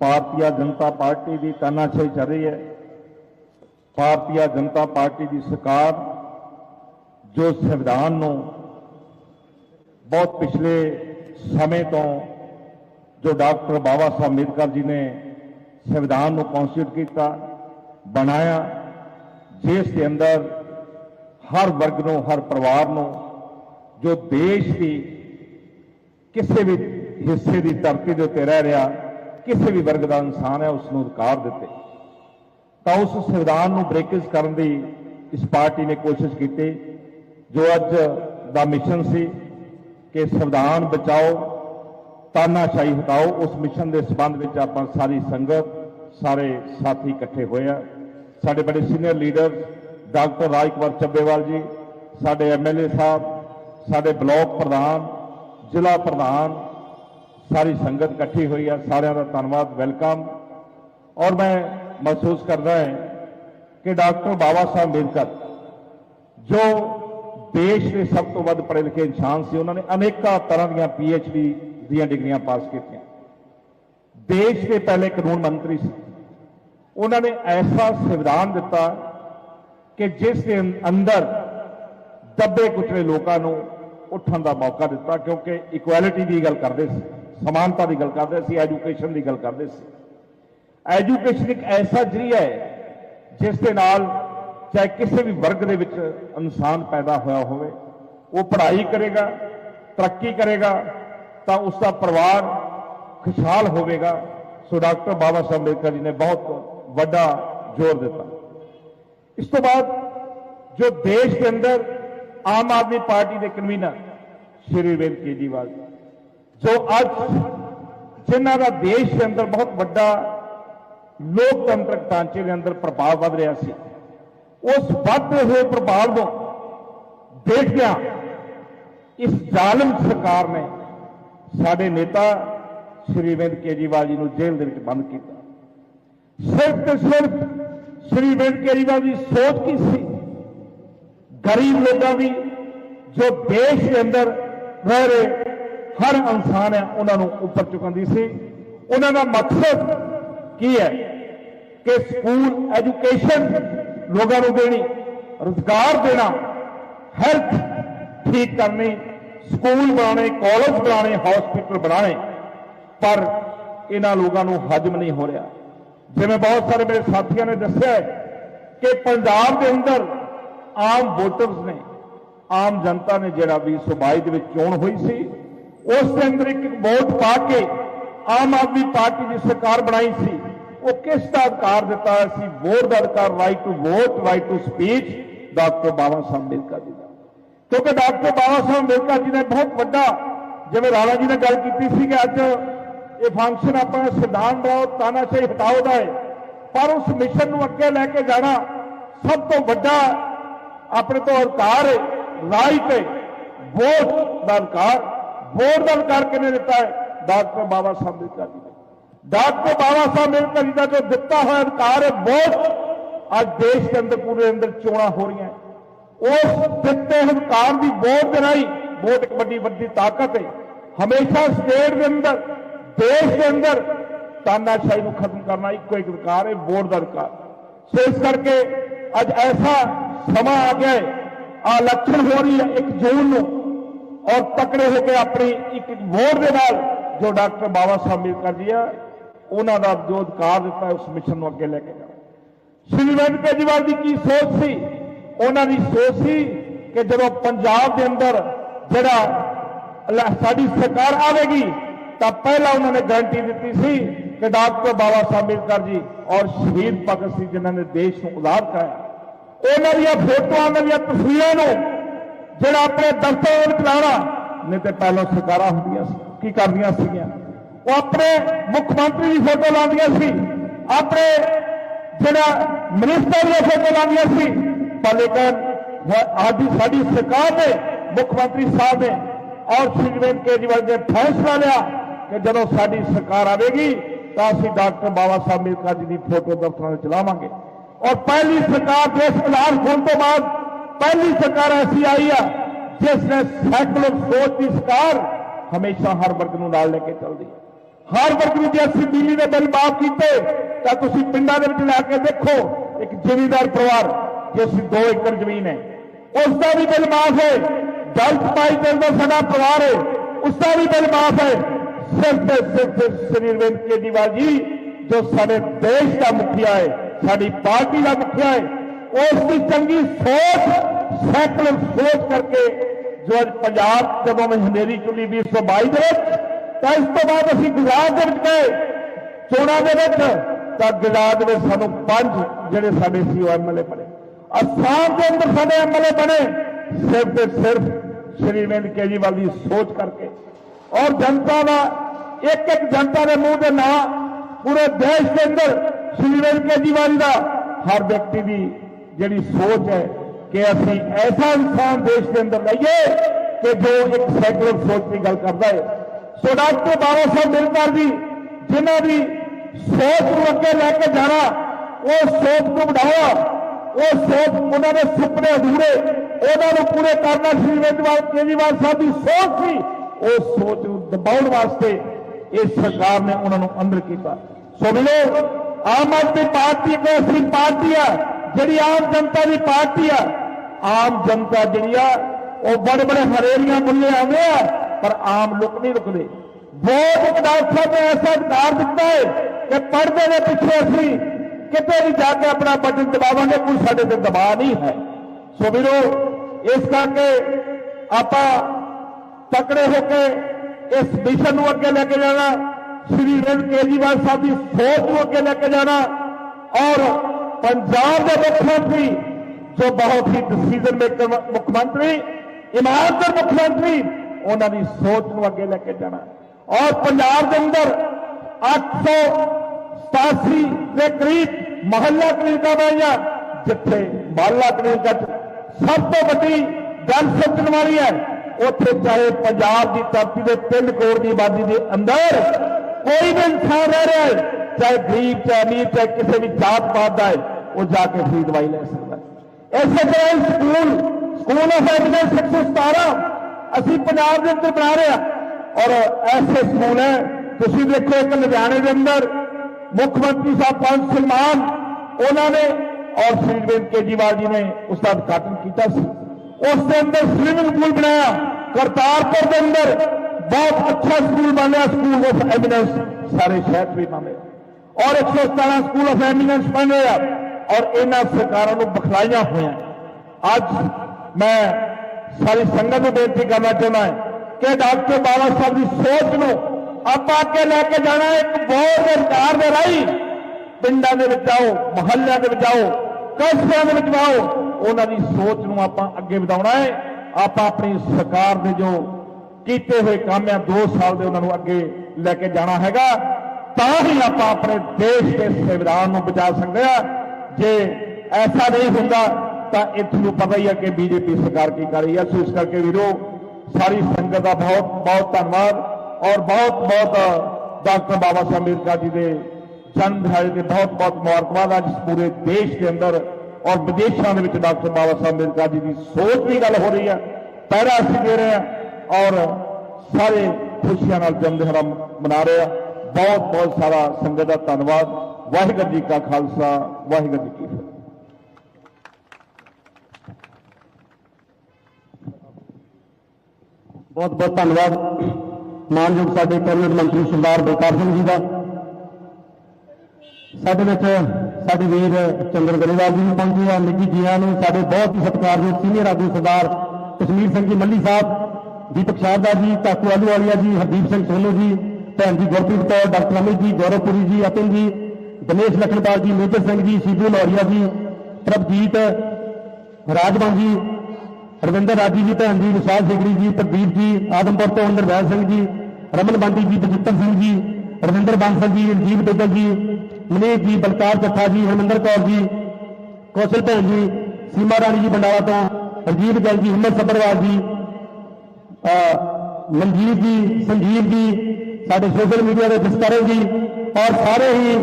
ਭਾਰਤੀ ਜਨਤਾ ਪਾਰਟੀ ਦੀ ਤਾਨਾਸ਼ਾਹੀ ਚੱਲ ਰਹੀ ਹੈ, ਭਾਰਤੀ ਜਨਤਾ ਪਾਰਟੀ ਦੀ ਸਰਕਾਰ ਜੋ ਸੰਵਿਧਾਨ ਨੂੰ ਬਹੁਤ ਪਿਛਲੇ ਸਮੇਂ ਤੋਂ ਜੋ ਡਾਕਟਰ ਬਾਬਾ ਸਾਹਿਬ ਅੰਬੇਦਕਰ ਜੀ ਨੇ ਸੰਵਿਧਾਨ ਨੂੰ ਕਨਸਟੀਟਿਊਟ ਕੀਤਾ, ਬਣਾਇਆ ਜਿਸ ਦੇ ਅੰਦਰ ਹਰ ਵਰਗ ਨੂੰ, ਹਰ ਪਰਿਵਾਰ ਨੂੰ, ਜੋ ਦੇਸ਼ ਦੀ ਕਿਸੇ ਵੀ ਹਿੱਸੇ ਦੀ ਧਰਤੀ ਦੇ ਉੱਤੇ ਰਹਿ ਰਿਹਾ, ਕਿਸੇ ਵੀ ਵਰਗ ਦਾ ਇਨਸਾਨ ਹੈ ਉਸ ਨੂੰ ਅਧਿਕਾਰ ਦਿੱਤੇ। ਤਾਂ ਉਸ ਸੰਵਿਧਾਨ ਨੂੰ ਬ੍ਰੇਕਿਸ ਕਰਨ ਦੀ ਇਸ ਪਾਰਟੀ ਨੇ ਕੋਸ਼ਿਸ਼ ਕੀਤੀ, ਜੋ ਅੱਜ ਦਾ ਮਿਸ਼ਨ ਸੀ ਕਿ ਸੰਵਿਧਾਨ ਬਚਾਓ ਤਾਨਾਸ਼ਾਹੀ ਹਟਾਓ, ਉਸ ਮਿਸ਼ਨ ਦੇ ਸਬੰਧ ਵਿੱਚ ਆਪਾਂ ਸਾਰੀ ਸੰਗਤ, ਸਾਰੇ ਸਾਥੀ ਇਕੱਠੇ ਹੋਏ ਆ। ਸਾਡੇ ਬੜੇ senior leader doctor Rajkumar Chabbewal ji, ਸਾਡੇ ਐਮਐਲਏ ਸਾਹਿਬ, ਸਾਡੇ ਬਲਾਕ ਪ੍ਰਧਾਨ, ਜ਼ਿਲ੍ਹਾ ਪ੍ਰਧਾਨ, ਸਾਰੀ ਸੰਗਤ ਇਕੱਠੀ ਹੋਈ ਆ। ਸਾਰਿਆਂ ਦਾ ਧੰਨਵਾਦ, ਵੈਲਕਮ। ਔਰ ਮੈਂ ਮਹਿਸੂਸ ਕਰਦਾ ਹਾਂ ਕਿ ਡਾਕਟਰ ਬਾਬਾ ਸਾਹਿਬ ਅੰਬੇਦਕਰ, ਜੋ ਦੇਸ਼ ਦੇ ਸਭ ਤੋਂ ਵੱਧ ਪੜ੍ਹੇ ਲਿਖੇ ਇਨਸਾਨ ਸੀ, ਉਹਨਾਂ ਨੇ ਅਨੇਕਾਂ ਤਰ੍ਹਾਂ ਦੀਆਂ ਪੀਐਚਡੀ ਦੀਆਂ ਡਿਗਰੀਆਂ ਪਾਸ ਕੀਤੀਆਂ। ਦੇਸ਼ ਦੇ ਪਹਿਲੇ ਕਾਨੂੰਨ ਮੰਤਰੀ ਸੀ। ਉਹਨਾਂ ਨੇ ਐਸਾ ਸੰਵਿਧਾਨ ਦਿੱਤਾ ਕਿ ਜਿਸ ਦੇ ਅੰਦਰ ਦੱਬੇ ਕੁਚਲੇ ਲੋਕਾਂ ਨੂੰ ਉੱਠਣ ਦਾ ਮੌਕਾ ਦਿੱਤਾ, ਕਿਉਂਕਿ ਇਕੁਐਲਿਟੀ ਦੀ ਗੱਲ ਕਰਦੇ ਸੀ, ਸਮਾਨਤਾ ਦੀ ਗੱਲ ਕਰਦੇ ਸੀ ਐਜੂਕੇਸ਼ਨ ਦੀ ਗੱਲ ਕਰਦੇ ਸੀ। ਐਜੂਕੇਸ਼ਨ ਇੱਕ ਐਸਾ ਜਰੀਆ ਹੈ, ਜਿਸ ਦੇ ਨਾਲ ਚਾਹੇ ਕਿਸੇ ਵੀ ਵਰਗ ਦੇ ਵਿੱਚ ਇਨਸਾਨ ਪੈਦਾ ਹੋਇਆ ਹੋਵੇ, ਉਹ ਪੜ੍ਹਾਈ ਕਰੇਗਾ, ਤਰੱਕੀ ਕਰੇਗਾ ਤਾਂ ਉਸ ਦਾ ਪਰਿਵਾਰ ਖੁਸ਼ਹਾਲ ਹੋਵੇਗਾ। ਸੋ ਡਾਕਟਰ ਬਾਬਾ ਸਾਹਿਬ ਅੰਬੇਦਕਰ ਜੀ ਨੇ ਬਹੁਤ ਵੱਡਾ ਜ਼ੋਰ ਦਿੱਤਾ। ਇਸ ਤੋਂ ਬਾਅਦ ਜੋ ਦੇਸ਼ ਦੇ ਅੰਦਰ ਆਮ ਆਦਮੀ ਪਾਰਟੀ ਦੇ ਕਨਵੀਨਰ ਸ਼੍ਰੀ ਅਰਵਿੰਦ ਕੇਜਰੀਵਾਲ, ਜੋ ਅੱਜ ਜਿਨ੍ਹਾਂ ਦਾ ਦੇਸ਼ ਦੇ ਅੰਦਰ ਬਹੁਤ ਵੱਡਾ ਲੋਕਤੰਤਰਕ ਢਾਂਚੇ ਦੇ ਅੰਦਰ ਪ੍ਰਭਾਵ ਵੱਧ ਰਿਹਾ ਸੀ, ਉਸ ਵੱਧਦੇ ਹੋਏ ਪ੍ਰਭਾਵ ਨੂੰ ਦੇਖਦਿਆਂ ਇਸ ਜ਼ਾਲਮ ਸਰਕਾਰ ਨੇ ਸਾਡੇ ਨੇਤਾ ਸ਼੍ਰੀ ਅਰਵਿੰਦ ਕੇਜਰੀਵਾਲ ਜੀ ਨੂੰ ਜੇਲ੍ਹ ਦੇ ਵਿੱਚ ਬੰਦ ਕੀਤਾ। ਸਿਰਫ ਤੇ ਸਿਰਫ ਸ਼੍ਰੀ ਅਰਵਿੰਦ ਕੇਜਰੀਵਾਲ ਦੀ ਸੋਚ ਕੀ ਸੀ? ਗਰੀਬ ਲੋਕਾਂ ਦੀ ਜੋ ਦੇਸ਼ ਦੇ ਅੰਦਰ ਰਹਿ ਰਹੇ ਹਰ ਇਨਸਾਨ ਹੈ, ਉਹਨਾਂ ਨੂੰ ਉੱਪਰ ਚੁੱਕਣ ਦੀ ਸੀ। ਉਹਨਾਂ ਦਾ ਮਕਸਦ ਕੀ ਹੈ? ਕਿ ਸਕੂਲ, ਐਜੂਕੇਸ਼ਨ ਲੋਕਾਂ ਨੂੰ ਦੇਣੀ, ਰੁਜ਼ਗਾਰ ਦੇਣਾ ਹੈਲਥ ਠੀਕ ਕਰਨੀ ਸਕੂਲ ਬਣਾਉਣੇ ਕਾਲਜ ਬਣਾਉਣੇ ਹਸਪੀਟਲ ਬਣਾਉਣੇ, ਪਰ ਇਹਨਾਂ ਲੋਕਾਂ ਨੂੰ ਹਜਮ ਨਹੀਂ ਹੋ ਰਿਹਾ। ਜਿਵੇਂ ਬਹੁਤ ਸਾਰੇ ਮੇਰੇ ਸਾਥੀਆਂ ਨੇ ਦੱਸਿਆ ਕਿ ਪੰਜਾਬ ਦੇ ਅੰਦਰ ਆਮ ਵੋਟਰਸ ਨੇ, ਆਮ ਜਨਤਾ ਨੇ ਜਿਹੜਾ 2022 ਦੇ ਵਿੱਚ ਚੋਣ ਹੋਈ ਸੀ, ਉਸ ਦੇ ਅੰਦਰ ਇੱਕ ਵੋਟ ਪਾ ਕੇ ਆਮ ਆਦਮੀ ਪਾਰਟੀ ਦੀ ਸਰਕਾਰ ਬਣਾਈ ਸੀ। ਉਹ ਕਿਸ ਦਾ ਅਧਿਕਾਰ ਦਿੱਤਾ ਸੀ? ਵੋਟ ਦਾ ਅਧਿਕਾਰ right to vote right to speech doctor Baba Saheb Ambedkar ji ਕਿਉਂਕਿ ਡਾਕਟਰ ਬਾਬਾ ਸਾਹਿਬ ਅੰਬੇਦਕਰ ਜੀ ਨੇ ਬਹੁਤ ਵੱਡਾ, ਜਿਵੇਂ ਰਾਣਾ ਜੀ ਨੇ ਗੱਲ ਕੀਤੀ ਸੀ ਕਿ ਅੱਜ ਇਹ ਫੰਕਸ਼ਨ ਆਪਾਂ ਸਿਧਾਂਤ ਬਣਾਓ, ਤਾਨਾਸ਼ਾਹੀ ਹਟਾਓ ਦਾ ਹੈ। ਪਰ ਉਸ ਮਿਸ਼ਨ ਨੂੰ ਅੱਗੇ ਲੈ ਕੇ ਜਾਣਾ ਸਭ ਤੋਂ ਵੱਡਾ ਆਪਣੇ ਤੋਂ ਅਧਿਕਾਰ ਹੈ ਰਾਈਟ ਹੈ। ਵੋਟ ਦਾ ਅਧਿਕਾਰ ਵੋਟ ਦਾ ਅਧਿਕਾਰ ਕਿਹਨੇ ਦਿੱਤਾ ਹੈ? ਡਾਕਟਰ ਬਾਬਾ ਸਾਹਿਬ ਅੰਬੇਦਕਰ ਜੀ ਨੇ। ਡਾਕਟਰ ਬਾਬਾ ਸਾਹਿਬ ਅੰਬੇਦਕਰ ਜੀ ਦਾ ਜੋ ਦਿੱਤਾ ਹੋਇਆ ਅਧਿਕਾਰ ਹੈ ਵੋਟ ਅੱਜ ਦੇਸ਼ ਦੇ ਅੰਦਰ, ਪੂਰੇ ਅੰਦਰ ਚੋਣਾਂ ਹੋ ਰਹੀਆਂ ਉਸ ਦਿੱਤੇ ਹੰਕਾਰ ਦੀ ਵੋਟ ਦੇ ਰਾਹੀਂ ਵੋਟ ਇੱਕ ਵੱਡੀ ਵੱਡੀ ਤਾਕਤ ਹੈ। ਹਮੇਸ਼ਾ ਸਟੇਟ ਦੇ ਅੰਦਰ, ਦੇਸ਼ ਦੇ ਅੰਦਰ ਤਾਨਾਸ਼ਾਹੀ ਨੂੰ ਖਤਮ ਕਰਨਾ ਇੱਕੋ ਇੱਕ ਅਧਿਕਾਰ ਹੈ, ਵੋਟ ਦਾ ਅਧਿਕਾਰ ਸੋ ਇਸ ਕਰਕੇ ਅੱਜ ਐਸਾ ਸਮਾਂ ਆ ਗਿਆ ਹੈ, ਆ ਇਲੈਕਸ਼ਨ ਹੋ ਰਹੀ ਹੈ 1 ਜੂਨ ਨੂੰ, ਔਰ ਤਕੜੇ ਹੋ ਕੇ ਆਪਣੀ ਇੱਕ ਇੱਕ ਵੋਟ ਦੇ ਨਾਲ ਜੋ ਡਾਕਟਰ ਬਾਬਾ ਸਾਹਿਬ ਅੰਬੇਦਕਰ ਜੀ ਆ, ਉਹਨਾਂ ਦਾ ਜੋ ਅਧਿਕਾਰ ਦਿੱਤਾ ਉਸ ਮਿਸ਼ਨ ਨੂੰ ਅੱਗੇ ਲੈ ਕੇ ਜਾਓ। ਸ਼੍ਰੀ ਅਰਵਿੰਦ ਕੇਜਰੀਵਾਲ ਦੀ ਕੀ ਸੋਚ ਸੀ? ਉਹਨਾਂ ਦੀ ਸੋਚ ਸੀ ਕਿ ਜਦੋਂ ਪੰਜਾਬ ਦੇ ਅੰਦਰ ਜਿਹੜਾ ਸਾਡੀ ਸਰਕਾਰ ਆਵੇਗੀ, ਤਾਂ ਪਹਿਲਾਂ ਉਹਨਾਂ ਨੇ ਗਾਰੰਟੀ ਦਿੱਤੀ ਸੀ ਕਿ ਡਾਕਟਰ ਬਾਬਾ ਸਾਹਿਬ ਅੰਬੇਦਕਰ ਜੀ ਔਰ ਸ਼ਹੀਦ ਭਗਤ ਸਿੰਘ ਜਿਨ੍ਹਾਂ ਨੇ ਦੇਸ਼ ਨੂੰ ਆਜ਼ਾਦ ਕਰਾਇਆ, ਉਹਨਾਂ ਦੀਆਂ ਫੋਟੋਆਂ, ਉਹਨਾਂ ਦੀਆਂ ਤਸਵੀਰਾਂ ਨੂੰ ਜਿਹੜਾ ਆਪਣੇ ਦਫ਼ਤਰਾਂ ਵਿੱਚ ਲਾਉਣਾ, ਨਹੀਂ ਤੇ ਪਹਿਲਾਂ ਸਰਕਾਰਾਂ ਹੁੰਦੀਆਂ ਸੀ, ਕੀ ਕਰਦੀਆਂ ਸੀਗੀਆਂ? ਉਹ ਆਪਣੇ ਮੁੱਖ ਮੰਤਰੀ ਦੀ ਫੋਟੋ ਲਾਉਂਦੀਆਂ ਸੀ, ਆਪਣੇ ਜਿਹੜਾ ਮਿਨਿਸਟਰ ਦੀਆਂ ਫੋਟੋ ਲਾਉਂਦੀਆਂ ਸੀ ਪਰ ਲੇਕਿਨ ਵ- ਅੱਜ ਦੀ ਸਾਡੀ ਸਰਕਾਰ ਨੇ, ਮੁੱਖ ਮੰਤਰੀ ਸਾਹਿਬ ਨੇ ਔਰ ਸ਼੍ਰੀ ਅਰਵਿੰਦ ਕੇਜਰੀਵਾਲ ਨੇ ਫੈਸਲਾ ਲਿਆ ਕਿ ਜਦੋਂ ਸਾਡੀ ਸਰਕਾਰ ਆਵੇਗੀ ਤਾਂ ਅਸੀਂ ਡਾਕਟਰ ਬਾਬਾ ਸਾਹਿਬ ਅੰਬੇਦਕਰ ਜੀ ਦੀ ਫੋਟੋ ਦਫ਼ਤਰਾਂ ਵਿੱਚ ਲਾਵਾਂਗੇ। ਔਰ ਪਹਿਲੀ ਸਰਕਾਰ ਦੇਸ਼ ਆਜ਼ਾਦ ਹੋਣ ਤੋਂ ਬਾਅਦ ਪਹਿਲੀ ਸਰਕਾਰ ਐਸੀ ਆਈ ਆ, ਜਿਸ ਨੇ ਸੈਕੂਲਰ ਸੋਚ ਦੀ ਸਰਕਾਰ ਹਮੇਸ਼ਾ ਹਰ ਵਰਗ ਨੂੰ ਨਾਲ ਲੈ ਕੇ ਚੱਲਦੀ ਹਰ ਵਰਗ ਨੂੰ ਜੇ ਅਸੀਂ ਬਿਜਲੀ ਦੇ ਬਿੱਲ ਮਾਫ ਕੀਤੇ, ਤਾਂ ਤੁਸੀਂ ਪਿੰਡਾਂ ਦੇ ਵਿੱਚ ਲੈ ਕੇ ਦੇਖੋ, ਇੱਕ ਜ਼ਿਮੀਂਦਾਰ ਪਰਿਵਾਰ ਜਿਸ ਦੀ 2 ਏਕੜ ਜ਼ਮੀਨ ਹੈ ਉਸ ਦਾ ਵੀ ਬਿੱਲ ਮਾਫ ਹੈ ਦਲਿਤ ਭਾਈਚਾਰੇ ਦਾ ਸਾਡਾ ਪਰਿਵਾਰ ਹੈ ਉਸ ਦਾ ਵੀ ਬਿੱਲ ਮਾਫ ਹੈ ਸਿਰਫ ਤੇ ਸਿਰਫ ਸ੍ਰੀ ਅਰਵਿੰਦ ਕੇਜਰੀਵਾਲ ਜੀ ਜੋ ਸਾਡੇ ਦੇਸ਼ ਦਾ ਮੁਖੀਆ ਹੈ ਸਾਡੀ ਪਾਰਟੀ ਦਾ ਮੁਖੀਆ ਹੈ ਉਸ ਦੀ ਚੰਗੀ ਸੋਚ ਸੈਕੂਲਰ ਸੋਚ ਕਰਕੇ ਜੋ ਅੱਜ ਪੰਜਾਬ ਜਦੋਂ ਮੈਂ ਹਨੇਰੀ ਚੁੱਲੀ 2022 ਦੇ ਵਿੱਚ ਤਾਂ ਇਸ ਤੋਂ ਬਾਅਦ ਅਸੀਂ ਗੁਜਰਾਤ ਦੇ ਵਿੱਚ ਗਏ ਚੋਣਾਂ ਦੇ ਵਿੱਚ ਤਾਂ ਗੁਜਰਾਤ ਦੇ ਵਿੱਚ ਸਾਨੂੰ ਪੰਜ ਜਿਹੜੇ ਸਾਡੇ ਸੀ ਉਹ ਐਮਐਲਏ ਬਣੇ ਅਸਾਮ ਦੇ ਅੰਦਰ ਸਾਡੇ ਐਮਐਲਏ ਬਣੇ ਸਿਰਫ ਤੇ ਸਿਰਫ ਸ਼੍ਰੀ ਅਰਵਿੰਦ ਕੇਜਰੀਵਾਲ ਦੀ ਸੋਚ ਕਰਕੇ। ਔਰ ਜਨਤਾ ਦਾ ਇੱਕ ਇੱਕ ਜਨਤਾ ਦੇ ਮੂੰਹ ਦੇ ਨਾਂ ਪੂਰੇ ਦੇਸ਼ ਦੇ ਅੰਦਰ ਸ਼੍ਰੀ ਅਰਵਿੰਦ ਕੇਜਰੀਵਾਲ ਦਾ, ਹਰ ਵਿਅਕਤੀ ਦੀ ਜਿਹੜੀ ਸੋਚ ਹੈ ਕਿ ਅਸੀਂ ਐਸਾ ਇਨਸਾਨ ਦੇਸ਼ ਦੇ ਅੰਦਰ ਲਈਏ ਕਿ ਜੋ ਇੱਕ ਸੈਕੂਲਰ ਸੋਚ ਦੀ ਗੱਲ ਕਰਦਾ ਹੈ। ਸੋ ਡਾਕਟਰ ਬਾਬਾ ਸਾਹਿਬ ਅੰਬੇਦਕਰ ਜੀ, ਜਿਨ੍ਹਾਂ ਦੀ ਸੋਚ ਨੂੰ ਅੱਗੇ ਲੈ ਕੇ ਜਾਣਾ, ਉਹ ਸੋਚ ਨੂੰ ਵਧਾਉਣਾ ਉਹ ਸੋਚ ਉਹਨਾਂ ਦੇ ਸੁਪਨੇ ਅਧੂਰੇ, ਉਹਨਾਂ ਨੂੰ ਪੂਰੇ ਕਰਨਾ ਸ਼੍ਰੀ ਅਰਵਿੰਦ ਕੇਜਰੀਵਾਲ ਸਾਹਿਬ ਦੀ ਸੋਚ ਸੀ। ਉਹ ਸੋਚ ਨੂੰ ਦਬਾਉਣ ਵਾਸਤੇ ਇਸ ਸਰਕਾਰ ਨੇ ਉਹਨਾਂ ਨੂੰ ਅੰਦਰ ਕੀਤਾ। ਸੋ ਮਿਲੋ, ਆਮ ਆਦਮੀ ਪਾਰਟੀ ਇੱਕ ਐਸੀ ਪਾਰਟੀ ਆ, ਜਿਹੜੀ ਆਮ ਜਨਤਾ ਦੀ ਪਾਰਟੀ ਆ। ਆਮ ਜਨਤਾ ਜਿਹੜੀ ਆ, ਉਹ ਬੜੇ ਬੜੇ ਹਰੇਰੀਆਂ ਮੁੱਲੇ ਆਉਂਦੇ ਆ, ਪਰ ਆਮ ਲੋਕ ਨਹੀਂ ਰੁਕਦੇ। ਬਹੁਤ ਇੱਕ ਸਾਹਿਬ ਨੇ ਐਸਾ ਅਧਿਕਾਰ ਦਿੱਤਾ ਹੈ ਕਿ ਪਰਦੇ ਦੇ ਪਿੱਛੇ ਅਸੀਂ ਕਿਤੇ ਵੀ ਜਾ ਕੇ ਆਪਣਾ ਬਟਨ ਦਬਾਵਾਂਗੇ, ਕੋਈ ਸਾਡੇ ਤੇ ਦਬਾਅ ਨਹੀਂ ਹੈ। ਸੋ ਵੀਰੋ, ਇਸ ਕਰਕੇ ਆਪਾਂ ਤਕੜੇ ਹੋ ਕੇ ਇਸ ਮਿਸ਼ਨ ਨੂੰ ਅੱਗੇ ਲੈ ਕੇ ਜਾਣਾ, ਸ਼੍ਰੀ ਅਰਵਿੰਦ ਕੇਜਰੀਵਾਲ ਸਾਹਿਬ ਦੀ ਸੋਚ ਨੂੰ ਅੱਗੇ ਲੈ ਕੇ ਜਾਣਾ ਔਰ ਪੰਜਾਬ ਦੇ ਮੁੱਖ ਮੰਤਰੀ, ਜੋ ਬਹੁਤ ਹੀ ਡਿਸੀਜਨ ਮੇਕਰ ਮੁੱਖ ਮੰਤਰੀ, ਇਮਾਨਦਾਰ ਮੁੱਖ ਮੰਤਰੀ, ਉਹਨਾਂ ਦੀ ਸੋਚ ਨੂੰ ਅੱਗੇ ਲੈ ਕੇ ਜਾਣਾ। ਔਰ ਪੰਜਾਬ ਦੇ ਅੰਦਰ 887 ਦੇ ਕਰੀਬ ਮਹੱਲਾ ਕਲੀਨਿਕਾਂ ਬਣਾਈਆਂ, ਜਿੱਥੇ ਮਹੱਲਾ ਕਲੀਨਿਕਾਂ 'ਚ ਸਭ ਤੋਂ ਵੱਡੀ ਜਨ ਸੱਜਣ ਵਾਲੀ ਹੈ, ਉੱਥੇ ਚਾਹੇ ਪੰਜਾਬ ਦੀ ਧਰਤੀ ਦੇ 3 ਕਰੋੜ ਦੀ ਆਬਾਦੀ ਦੇ ਅੰਦਰ ਕੋਈ ਵੀ ਇਨਸਾਨ ਰਹਿ ਰਿਹਾ ਹੈ, ਚਾਹੇ ਗਰੀਬ, ਚਾਹੇ ਅਮੀਰ, ਚਾਹੇ ਕਿਸੇ ਵੀ ਜਾਤ ਪਾਤ ਦਾ ਹੈ, ਉਹ ਜਾ ਕੇ ਫ੍ਰੀ ਦਵਾਈ ਲੈ ਸਕਦਾ ਹੈ। ਇਸੇ ਤਰ੍ਹਾਂ ਸਕੂਲ ਸਕੂਲ ਆਫ ਐਜੂਕੇਸ਼ਨ 117 ਅਸੀਂ ਪੰਜਾਬ ਦੇ ਅੰਦਰ ਬਣਾ ਰਹੇ ਹਾਂ। ਔਰ ਐਸੇ ਸਕੂਲ ਹੈ, ਤੁਸੀਂ ਦੇਖੋ ਇੱਕ ਲੁਧਿਆਣੇ ਦੇ ਅੰਦਰ ਮੁੱਖ ਮੰਤਰੀ ਸਾਹਿਬ ਪੰਜ ਸਲਮਾਨ ਉਹਨਾਂ ਨੇ ਔਰ ਸ਼੍ਰੀ ਅਰਵਿੰਦ ਕੇਜਰੀਵਾਲ ਜੀ ਨੇ ਉਸ ਦਾ ਉਦਘਾਟਨ ਕੀਤਾ ਸੀ ਉਸ ਦੇ ਅੰਦਰ ਸਵਿਮਿੰਗ ਪੂਲ ਬਣਾਇਆ ਕਰਤਾਰਪੁਰ ਦੇ ਅੰਦਰ ਬਹੁਤ ਅੱਛਾ ਸਕੂਲ ਬਣਿਆ ਸਕੂਲ ਆਫ ਐਮੀਨੈਂਸ ਸਾਰੇ ਸ਼ਹਿਰ 'ਚ ਵੀ ਬਣਿਆ ਔਰ 117 ਸਕੂਲ ਆਫ ਐਮੀਨੈਂਸ ਬਣ ਰਿਹਾ ਔਰ ਇਹਨਾਂ ਸਰਕਾਰਾਂ ਨੂੰ ਬਖਲਾਈਆਂ ਹੋਈਆਂ ਅੱਜ ਮੈਂ ਸਾਰੀ ਸੰਗਤ ਨੂੰ ਬੇਨਤੀ ਕਰਨਾ ਚਾਹੁੰਦਾ ਹਾਂ ਕਿ ਡਾਕਟਰ ਬਾਬਾ ਸਾਹਿਬ ਦੀ ਸੋਚ ਨੂੰ ਆਪਾਂ ਅੱਗੇ ਲੈ ਕੇ ਜਾਣਾ ਇੱਕ ਬਹੁਤ ਦੇ ਦੇ ਰਾਹੀਂ। ਪਿੰਡਾਂ ਦੇ ਵਿੱਚ ਆਓ, ਮੁਹੱਲਿਆਂ ਦੇ ਵਿੱਚ ਆਓ, ਕਸਬਿਆਂ ਦੇ ਵਿੱਚ ਆਓ, ਉਹਨਾਂ ਦੀ ਸੋਚ ਨੂੰ ਆਪਾਂ ਅੱਗੇ ਵਧਾਉਣਾ ਹੈ। ਆਪਾਂ ਆਪਣੀ ਸਰਕਾਰ ਦੇ ਜੋ ਕੀਤੇ ਹੋਏ ਕੰਮ ਆ 2 ਸਾਲ ਦੇ ਉਹਨਾਂ ਨੂੰ ਅੱਗੇ ਲੈ ਕੇ ਜਾਣਾ ਹੈਗਾ। ਤਾਂ ਹੀ ਆਪਾਂ ਆਪਣੇ ਦੇਸ਼ ਦੇ ਸੰਵਿਧਾਨ ਨੂੰ ਬਚਾ ਸਕਦੇ ਆ ਜੇ ਐਸਾ ਨਹੀਂ ਹੁੰਦਾ, ਤਾਂ ਇਹ ਤੁਹਾਨੂੰ ਪਤਾ ਹੀ ਹੈ ਕਿ ਬੀਜੇਪੀ ਸਰਕਾਰ ਕੀ ਕਰ ਰਹੀ ਹੈ। ਸੋ ਇਸ ਕਰਕੇ ਵੀਰੋ, ਸਾਰੀ ਸੰਗਤ ਦਾ ਬਹੁਤ ਬਹੁਤ ਧੰਨਵਾਦ। ਔਰ ਬਹੁਤ ਬਹੁਤ ਡਾਕਟਰ ਬਾਬਾ ਸਾਹਿਬ ਅੰਬੇਦਕਰ ਜੀ ਦੇ ਜਨਮ ਦਿਹਾੜੇ ਤੇ ਬਹੁਤ ਬਹੁਤ ਮੁਬਾਰਕਬਾਦ ਅੱਜ ਪੂਰੇ ਦੇਸ਼ ਦੇ ਅੰਦਰ ਔਰ ਵਿਦੇਸ਼ਾਂ ਦੇ ਵਿੱਚ ਡਾਕਟਰ ਬਾਬਾ ਸਾਹਿਬ ਅੰਬੇਦਕਰ ਜੀ ਦੀ ਸੋਚ ਦੀ ਗੱਲ ਹੋ ਰਹੀ ਹੈ ਪਹਿਰਾ ਅਸੀਂ ਦੇ ਰਹੇ ਹਾਂ ਔਰ ਸਾਰੇ ਖੁਸ਼ੀਆਂ ਨਾਲ ਜਨਮ ਦਿਹਾੜਾ ਮਨਾ ਰਹੇ ਆ ਬਹੁਤ ਬਹੁਤ ਸਾਰਾ ਸੰਗਤ ਦਾ ਧੰਨਵਾਦ ਵਾਹਿਗੁਰੂ ਜੀ ਕਾ ਖਾਲਸਾ ਵਾਹਿਗੁਰੂ ਜੀ ਕੀ ਫਤਿਹ ਬਹੁਤ ਬਹੁਤ ਧੰਨਵਾਦ ਮਾਨਯੋਗ ਸਾਡੇ ਕੈਬਨਿਟ ਮੰਤਰੀ ਸਰਦਾਰ ਬਲਕਾਰ ਸਿੰਘ ਜੀ ਦਾ। ਸਾਡੇ ਵਿੱਚ ਸਾਡੇ ਵੀਰ ਚੰਦਰ ਗਰੇਵਾਲ ਜੀ ਵੀ ਪਹੁੰਚੇ ਆ ਨਿੱਜੀ ਜੀਆਂ ਨੂੰ, ਸਾਡੇ ਬਹੁਤ ਹੀ ਸਤਿਕਾਰਯੋਗ ਸੀਨੀਅਰ ਆਗੂ ਸਰਦਾਰ ਕਸ਼ਮੀਰ ਸਿੰਘ ਜੀ, ਮੱਲੀ ਸਾਹਿਬ, ਦੀਪਕ ਸ਼ਾਰਦਾ ਜੀ ਕਾਕੂ ਆਲੂ ਵਾਲੀਆ ਜੀ, ਹਰਦੀਪ ਸਿੰਘ ਸੋਨੂ ਜੀ, ਭੈਣ ਜੀ ਗੁਰਪ੍ਰੀਤ ਕੌਰ, ਡਾਕਟਰ ਅਮਿਤ ਜੀ ਗੌਰਵਪੁਰੀ ਜੀ ਅਤਿਨ ਜੀ, ਦਿਨੇਸ਼ ਲਖਨਪਾਲ ਜੀ, ਮੇਜਰ ਸਿੰਘ ਜੀ, ਸੀਬੂ ਲੌਰੀਆ ਜੀ, ਪ੍ਰਭਜੀਤ ਰਾਜਵੰਸ਼ ਜੀ ਰਵਿੰਦਰ ਰਾਜੀ ਜੀ ਭੈਣ ਜੀ, ਵਿਸ਼ਾਲ ਸਿਗੜੀ ਜੀ ਪ੍ਰਦੀਪ ਜੀ, ਆਦਮਪੁਰ ਤੋਂ ਨਰਵੈਲ ਸਿੰਘ ਜੀ, ਰਮਨ ਬੰਦੀ ਜੀ, ਬਜਿੱਤਰ ਸਿੰਘ ਜੀ, ਰਵਿੰਦਰ ਬਾਂਸਲ ਜੀ, ਰਣਜੀਤ ਬਿੱਦਲ ਜੀ ਮਨੀਸ਼ ਜੀ, ਬਲਕਾਰ ਚੱਠਾ ਜੀ, ਹਰਮਿੰਦਰ ਕੌਰ ਜੀ, ਕੌਸ਼ਲ ਭੈਣ ਜੀ, ਸੀਮਾ ਰਾਣੀ ਜੀ ਬੰਡਾਲਾ ਤੋਂ ਰਜੀਤ ਗਿੱਲ ਜੀ, ਹਿੰਮਤ ਸੱਭਰਵਾਲ ਜੀ ਅਹ ਮਨਜੀਤ ਜੀ, ਸੰਜੀਵ ਜੀ, ਸਾਡੇ ਸੋਸ਼ਲ ਮੀਡੀਆ ਦੇ ਦਸਤਾਰੇ ਜੀ, ਔਰ ਸਾਰੇ ਹੀ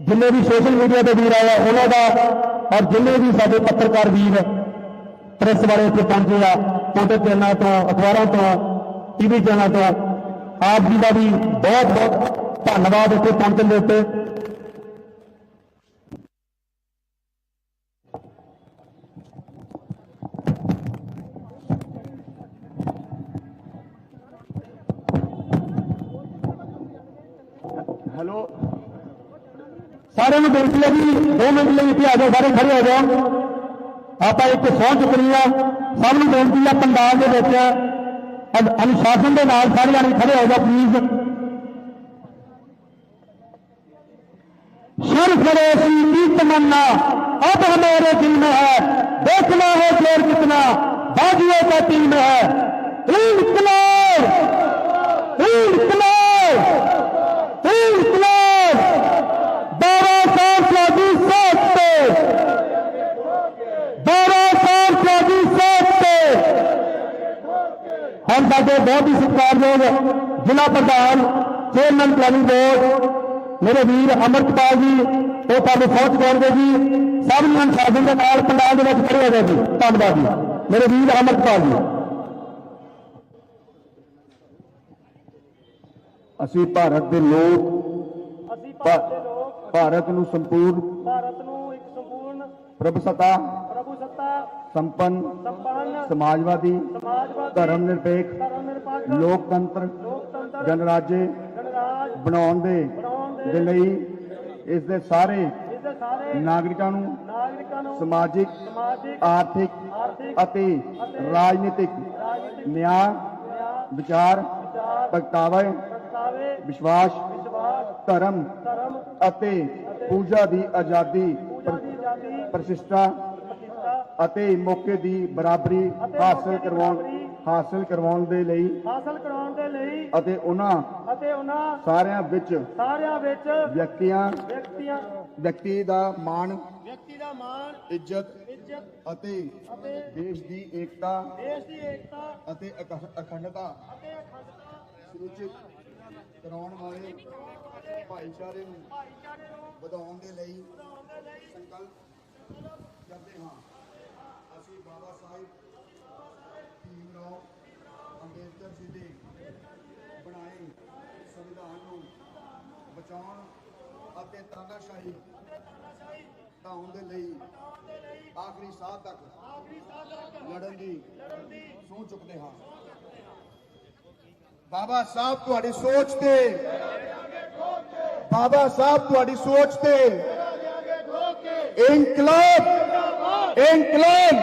ਜਿੰਨੇ ਵੀ ਸੋਸ਼ਲ ਮੀਡੀਆ ਤੇ ਵੀਰ ਆਇਆ ਉਹਨਾਂ ਦਾ ਔਰ ਜਿੰਨੇ ਵੀ ਸਾਡੇ ਪੱਤਰਕਾਰ ਵੀਰ ਪ੍ਰੈਸ ਵਾਲੇ ਇੱਥੇ ਪਹੁੰਚੇ ਆ ਛੋਟੇ ਚੈਨਲਾਂ ਤੋਂ ਅਖਬਾਰਾਂ ਤੋਂ ਟੀਵੀ ਚੈਨਲਾਂ ਤੋਂ ਆਪ ਜੀ ਦਾ ਵੀ ਬਹੁਤ ਬਹੁਤ ਧੰਨਵਾਦ ਇੱਥੇ ਪਹੁੰਚਣ ਦੇ ਉੱਤੇ ਹੈਲੋ ਸਾਰਿਆਂ ਨੂੰ ਬੇਨਤੀ ਹੈ ਜੀ 2 ਮਿੰਟ ਲਈ ਇੱਥੇ ਆ ਜਾਓ ਸਾਰੇ ਖੜੇ ਹੋ ਜਾਓ ਆਪਾਂ ਇੱਕ ਸਹੁੰ ਚੁੱਕਣੀ ਆ ਸਭ ਨੂੰ ਬੇਨਤੀ ਆ ਪੰਡਾਲ ਦੇ ਵਿੱਚ ਅਨ- ਅਨੁਸ਼ਾਸਨ ਦੇ ਨਾਲ ਸਾਰੇ ਜਾਣੇ ਖੜੇ ਹੋ ਜਾਓ ਪਲੀਜ਼ सुर फरोशी की तमन्ना अब हमारे दिल में है देखना है जोर कितना बाजियों का टीम में है इनकलाब इनकलाब इनकलाब हम ਸਾਡੇ ਬਹੁਤ ਹੀ ਸਤਿਕਾਰਯੋਗ ਜ਼ਿਲ੍ਹਾ ਪ੍ਰਧਾਨ ਚੇਅਰਮੈਨ ਪਲਾਨਿੰਗ ਬੋਰਡ ਮੇਰੇ ਵੀਰ ਅਮਰਤਪਾਲ ਜੀ ਉਹ ਤੁਹਾਨੂੰ ਸਹੁੰ ਚੁਕਾਉਣਗੇ ਜੀ। ਸਭ ਨੂੰ ਅਨੁਸ਼ਾਸਨ ਦੇ ਨਾਲ ਪੰਡਾਲ ਦੇ ਵਿੱਚ ਖੜੇ ਹੋ ਜਾਓ ਜੀ। ਧੰਨਵਾਦ ਜੀ। ਮੇਰੇ ਵੀਰ ਅਮਰਤਪਾਲ ਜੀ। ਅਸੀਂ ਭਾਰਤ ਦੇ ਲੋਕ ਅਸੀਂ ਭਾਰਤ ਦੇ ਲੋਕ ਭਾਰਤ ਨੂੰ ਸੰਪੂਰਨ ਭਾਰਤ ਨੂੰ ਇੱਕ ਸੰਪੂਰਨ ਪ੍ਰਭੂਸੱਤਾ ਪ੍ਰਭੂ ਸੱਤਾ ਸੰਪੰਨ ਸੰਪੰਨ ਸਮਾਜਵਾਦੀ ਧਰਮ ਨਿਰਪੇਖ ਲੋਕਤੰਤਰ, ਗਣਰਾਜੇ ਬਣਾਉਣ ਦੇ ਦੇ ਲਈ ਇਸ ਦੇ ਸਾਰੇ ਨਾਗਰਿਕਾਂ ਨੂੰ ਸਮਾਜਿਕ, ਆਰਥਿਕ ਅਤੇ ਰਾਜਨੀਤਿਕ ਨਿਆਂ ਵਿਚਾਰ ਵਿਚਾਰ ਪ੍ਰਗਟਾਵੇ, ਵਿਸ਼ਵਾਸ, ਧਰਮ ਅਤੇ ਪੂਜਾ ਦੀ ਆਜ਼ਾਦੀ ਪੂਜਾ ਦੀ ਆਜ਼ਾਦੀ ਪ੍ਰਤਿਸ਼ਠਾ ਪ੍ਰਤਿਸ਼ਠਾ ਅਤੇ ਮੌਕੇ ਦੀ ਬਰਾਬਰੀ ਅਤੇ ਹਾਸਲ ਮੌਕੇ ਦੀ ਕਰਵਾਉਣ ਬਰਾਬਰੀ ਹਾਸਲ ਕਰਵਾਉਣ ਦੇ ਲਈ ਹਾਸਲ ਕਰਾਉਣ ਦੇ ਲਈ ਅਤੇ ਉਹਨਾਂ ਅਤੇ ਉਹਨਾਂ ਸਾਰਿਆਂ ਵਿੱਚ ਸਾਰਿਆਂ ਵਿੱਚ ਵਿਅਕਤੀਆਂ ਵਿਅਕਤੀਆਂ ਵਿਅਕਤੀ ਦਾ ਮਾਣ ਵਿਅਕਤੀ ਦਾ ਮਾਣ ਇੱਜ਼ਤ ਇੱਜ਼ਤ ਅਤੇ ਅਤੇ ਦੇਸ਼ ਦੀ ਏਕਤਾ ਦੇਸ਼ ਦੀ ਏਕਤਾ ਅਤੇ ਅਖ- ਅਖੰਡਤਾ ਅਤੇ ਅਖੰਡਤਾ ਕਰਾਉਣ ਵਾਲੇ ਭਾਈਚਾਰੇ ਨੂੰ ਭਾਈਚਾਰੇ ਨੂੰ ਵਧਾਉਣ ਦੇ ਲਈ ਵਧਾਉਣ ਦੇ ਲਈ ਸੰਕਲਪ ਕਰਦੇ ਹਾਂ। ਅਸੀਂ ਬਾਬਾ ਸਾਹਿਬ ਭੀਮਰਾਓ ਅੰਬੇਦਕਰ ਜੀ ਦੇ ਬਣਾਏ ਸੰਵਿਧਾਨ ਨੂੰ ਬਚਾਉਣ ਅਤੇ ਤਾਨਾਸ਼ਾਹੀ ਢਾਉਣ ਦੇ ਲਈ ਆਖਰੀ ਸਾਹ ਤੱਕ ਲੜਨ ਦੀ ਸੂਹ ਚੁੱਕਦੇ ਹਾਂ। ਬਾਬਾ ਸਾਹਿਬ ਤੁਹਾਡੀ ਸੋਚ ਤੇ। ਬਾਬਾ ਸਾਹਿਬ ਤੁਹਾਡੀ ਸੋਚ ਤੇ ਇਨਕਲਾਬ ਇਨਕਲਾਬ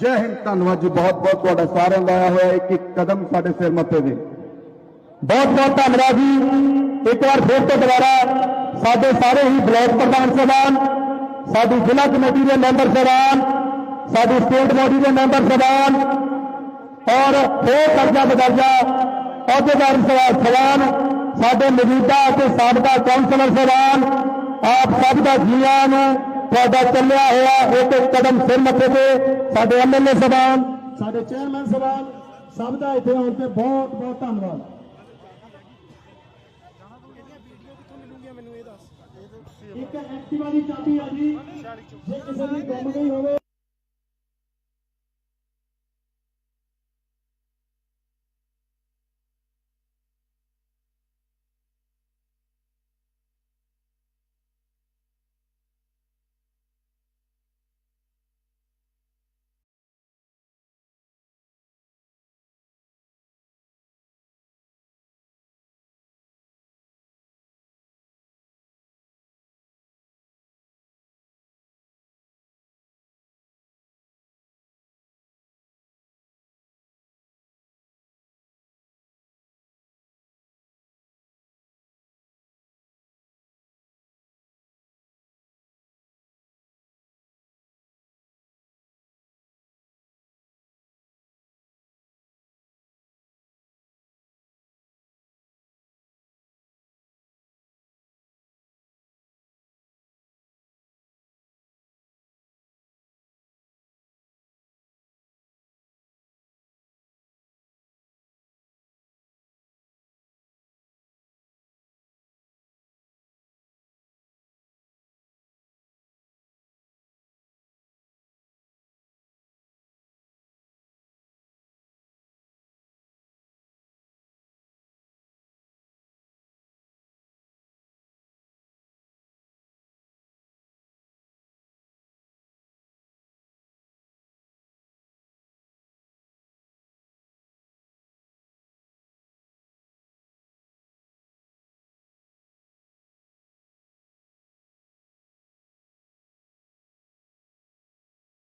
ਜੈ ਹਿੰਦ ਧੰਨਵਾਦ ਜੀ ਬਹੁਤ ਬਹੁਤ ਤੁਹਾਡਾ ਸਾਰਿਆਂ ਦਾ ਆਇਆ ਹੋਇਆ ਇੱਕ ਇੱਕ ਕਦਮ ਸਾਡੇ ਸਿਰ ਮੱਥੇ ਦੇ ਬਹੁਤ ਬਹੁਤ ਧੰਨਵਾਦ ਜੀ। ਇੱਕ ਵਾਰ ਫਿਰ ਤੋਂ ਦੁਬਾਰਾ ਸਾਡੇ ਸਾਰੇ ਹੀ ਬਲਾਕ ਪ੍ਰਧਾਨ ਸਾਹਿਬਾਨ, ਸਾਡੀ ਜ਼ਿਲ੍ਹਾ ਕਮੇਟੀ ਦੇ ਮੈਂਬਰ ਸਾਹਿਬਾਨ, ਸਾਡੀ ਸਟੇਟ ਬੋਡੀ ਦੇ ਮੈਂਬਰ ਸਾਹਿਬਾਨ ਔਰ ਹੋਰ ਦਰਜਾ ਬਦਰਜਾ ਅਹੁਦੇਦਾਰ ਸਾਹਿਬਾਨ ਸਾਡੇ ਮੌਜੂਦਾ ਅਤੇ ਸਾਬਕਾ ਕੌਂਸਲਰ ਸਾਹਿਬਾਨ, ਆਪ ਸਭ ਦਾ ਜੀਆਂ ਚੱਲਿਆ ਹੋਇਆ ਇੱਕ ਇੱਕ ਕਦਮ ਸਿਰ ਮੱਥੇ ਤੇ ਸਾਡੇ ਐਮਐਲਏ ਸਾਹਿਬਾਨ, ਸਾਡੇ ਚੇਅਰਮੈਨ ਸਾਹਿਬਾਨ, ਸਭ ਦਾ ਇੱਥੇ ਆਉਣ ਤੇ ਬਹੁਤ ਬਹੁਤ ਧੰਨਵਾਦ। ਇੱਕ ਐਕਟਿਵਾ ਦੀ ਚਾਬੀ ਆ ਜੀ, ਜੇ ਕਿਸੇ ਦੀ ਗੁੰਮ ਗਈ ਹੋਵੇ।